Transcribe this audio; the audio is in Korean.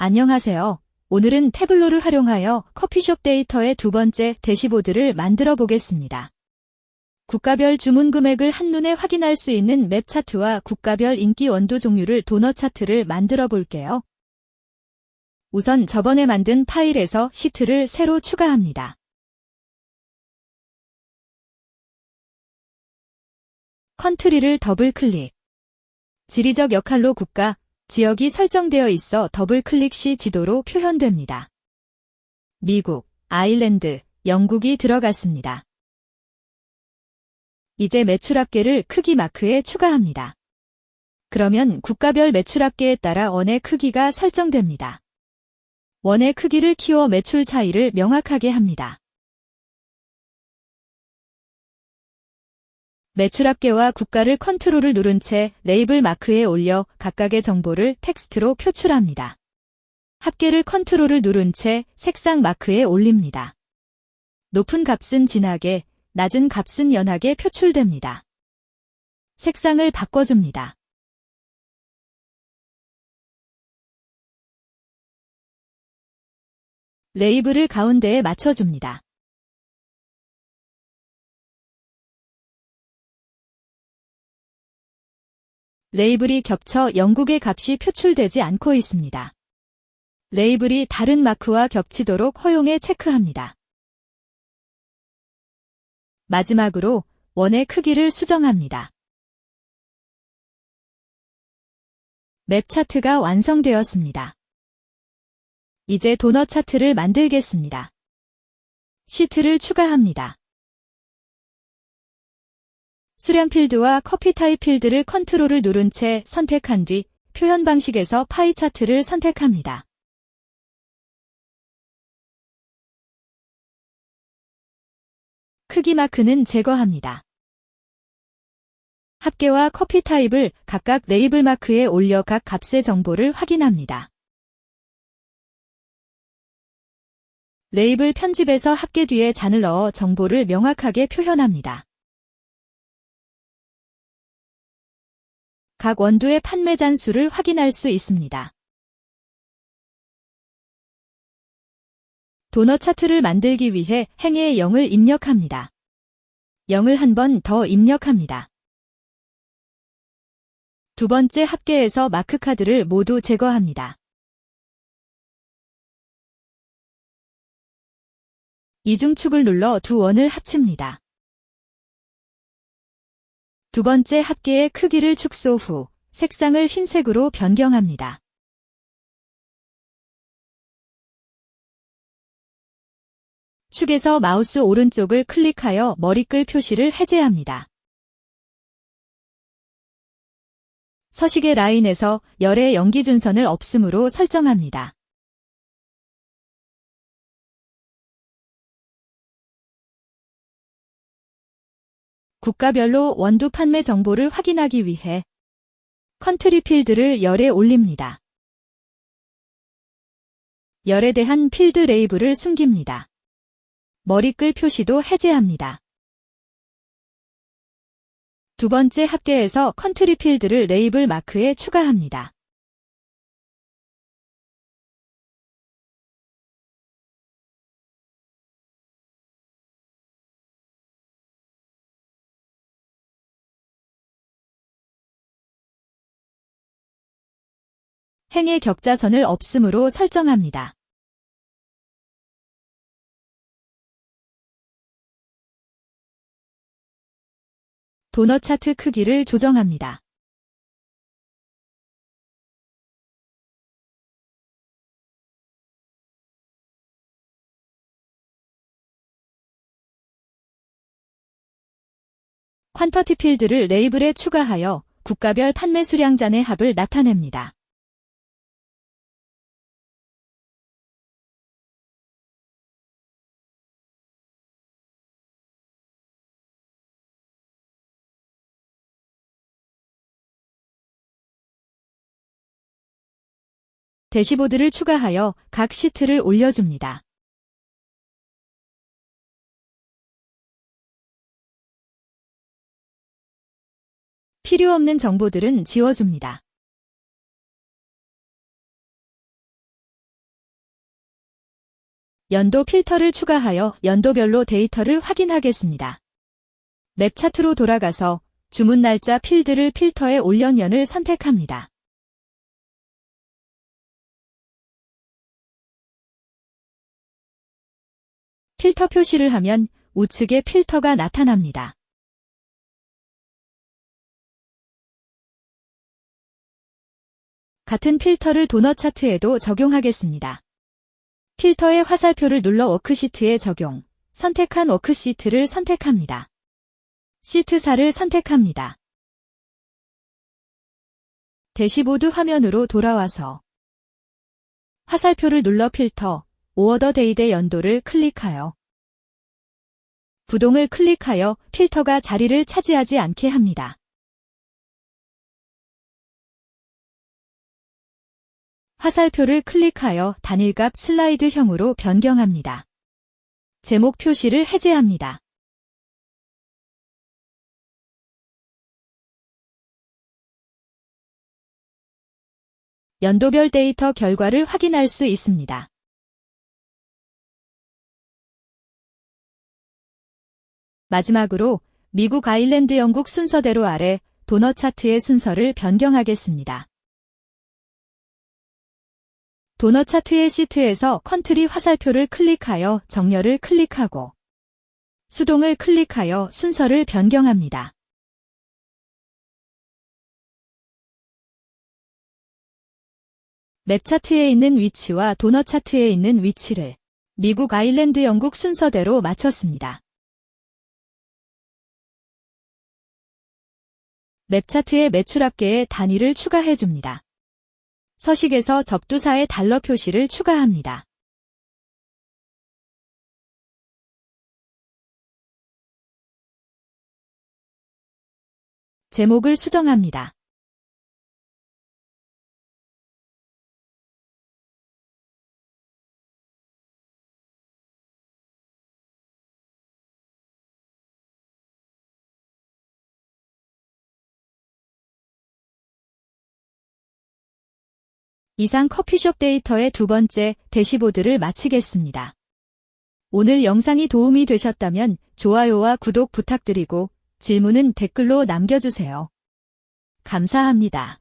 안녕하세요. 오늘은 태블로를 활용하여 커피숍 데이터의 두 번째 대시보드를 만들어 보겠습니다. 국가별 주문 금액을 한눈에 확인할 수 있는 맵 차트와 국가별 인기 원두 종류를 도넛 차트를 만들어 볼게요. 우선 저번에 만든 파일에서 시트를 새로 추가합니다. 컨트리를 더블 클릭. 지리적 역할로 국가, 지역이 설정되어 있어 더블 클릭 시 지도로 표현됩니다. 미국, 아일랜드, 영국이 들어갔습니다. 이제 매출합계를 크기 마크에 추가합니다. 그러면 국가별 매출합계에 따라 원의 크기가 설정됩니다. 원의 크기를 키워 매출 차이를 명확하게 합니다. 매출합계와 국가를 컨트롤을 누른 채 레이블 마크에 올려 각각의 정보를 텍스트로 표출합니다. 합계를 컨트롤을 누른 채 색상 마크에 올립니다. 높은 값은 진하게, 낮은 값은 연하게 표출됩니다. 색상을 바꿔줍니다. 레이블을 가운데에 맞춰줍니다. 레이블이 겹쳐 영국의 값이 표출되지 않고 있습니다. 레이블이 다른 마크와 겹치도록 허용에 체크합니다. 마지막으로 원의 크기를 수정합니다. 맵 차트가 완성되었습니다. 이제 도넛 차트를 만들겠습니다. 시트를 추가합니다. 수량 필드와 커피 타입 필드를 컨트롤을 누른 채 선택한 뒤 표현 방식에서 파이 차트를 선택합니다. 크기 마크는 제거합니다. 합계와 커피 타입을 각각 레이블 마크에 올려 각 값의 정보를 확인합니다. 레이블 편집에서 합계 뒤에 잔을 넣어 정보를 명확하게 표현합니다. 각 원두의 판매 잔수를 확인할 수 있습니다. 도넛 차트를 만들기 위해 행의 0을 입력합니다. 0을 한 번 더 입력합니다. 두 번째 합계에서 마크카드를 모두 제거합니다. 이중축을 눌러 두 원을 합칩니다. 두 번째 합계의 크기를 축소 후 색상을 흰색으로 변경합니다. 축에서 마우스 오른쪽을 클릭하여 머리끌 표시를 해제합니다. 서식의 라인에서 열의 연기 준선을 없음으로 설정합니다. 국가별로 원두 판매 정보를 확인하기 위해 컨트리 필드를 열에 올립니다. 열에 대한 필드 레이블을 숨깁니다. 머리끌 표시도 해제합니다. 두 번째 합계에서 컨트리 필드를 레이블 마크에 추가합니다. 행의 격자선을 없음으로 설정합니다. 도넛 차트 크기를 조정합니다. 퀀터티 필드를 레이블에 추가하여 국가별 판매 수량잔의 합을 나타냅니다. 대시보드를 추가하여 각 시트를 올려줍니다. 필요 없는 정보들은 지워줍니다. 연도 필터를 추가하여 연도별로 데이터를 확인하겠습니다. 맵 차트로 돌아가서 주문 날짜 필드를 필터에 올연연을 선택합니다. 필터 표시를 하면 우측에 필터가 나타납니다. 같은 필터를 도넛 차트에도 적용하겠습니다. 필터의 화살표를 눌러 워크시트에 적용, 선택한 워크시트를 선택합니다. 시트 4를 선택합니다. 대시보드 화면으로 돌아와서 화살표를 눌러 필터, 오어더 데이의 연도를 클릭하여 부동을 클릭하여 필터가 자리를 차지하지 않게 합니다. 화살표를 클릭하여 단일값 슬라이드형으로 변경합니다. 제목 표시를 해제합니다. 연도별 데이터 결과를 확인할 수 있습니다. 마지막으로 미국 아일랜드 영국 순서대로 아래 도넛 차트의 순서를 변경하겠습니다. 도넛 차트의 시트에서 컨트리 화살표를 클릭하여 정렬을 클릭하고 수동을 클릭하여 순서를 변경합니다. 맵 차트에 있는 위치와 도넛 차트에 있는 위치를 미국 아일랜드 영국 순서대로 맞췄습니다. 맵 차트에 매출 합계의 단위를 추가해 줍니다. 서식에서 접두사의 달러 표시를 추가합니다. 제목을 수정합니다. 이상 커피숍 데이터의 두 번째 대시보드를 마치겠습니다. 오늘 영상이 도움이 되셨다면 좋아요와 구독 부탁드리고 질문은 댓글로 남겨주세요. 감사합니다.